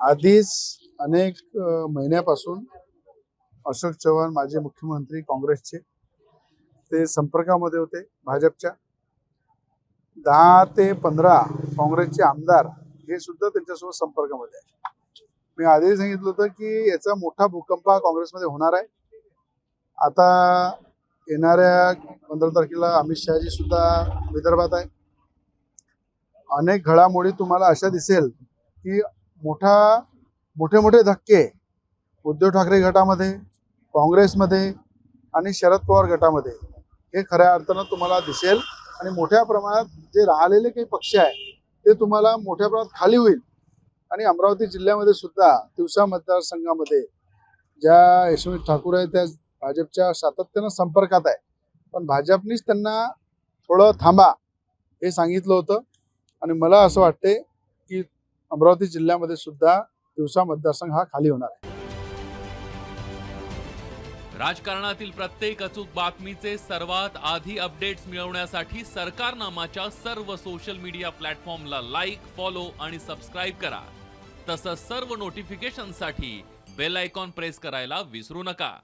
आधीच अनेक महिन्यापासून अशोक चव्हाण माजी मुख्यमंत्री काँग्रेसचे. ते संपर्कामध्ये होते भाजपच्या. दहा ते पंधरा काँग्रेसचे आमदार हे सुद्धा त्यांच्यासोबत संपर्कामध्ये आहे मी आधी सांगितलं होतं की याचा मोठा भूकंप हा काँग्रेसमध्ये होणार आहे. आता येणाऱ्या पंधरा तारखेला अमित शहाजी सुद्धा विदर्भात आहे. अनेक घडामोडी तुम्हाला अशा दिसेल की मोठा मोठे मोठे धक्के उद्धव ठाकरे गटामध्ये काँग्रेसमध्ये आणि शरद पवार गटामध्ये. हे खऱ्या अर्थानं तुम्हाला दिसेल आणि मोठ्या प्रमाणात जे राहिलेले काही पक्ष आहे ते तुम्हाला मोठ्या प्रमाणात खाली होईल. आणि अमरावती जिल्ह्यामध्ये सुद्धा तिवसा मतदारसंघामध्ये ज्या यशवंत ठाकूर आहे त्या भाजपच्या सातत्यानं संपर्कात आहे. पण भाजपनीच त्यांना थोडं थांबा हे सांगितलं होतं. आणि मला असं वाटते अमरावती जिल्ह्यामध्ये सुद्धा दिवसा मतदारसंघ हा खाली होणार आहे. राजकारणातील प्रत्येक अचूक बातमीचे सर्वात आधी अपडेट्स मिळवण्यासाठी सरकारनामाच्या सर्व सोशल मीडिया प्लॅटफॉर्मला लाईक फॉलो आणि सबस्क्राईब करा. तसंच सर्व नोटिफिकेशनसाठी बेल आयकॉन प्रेस करायला विसरू नका.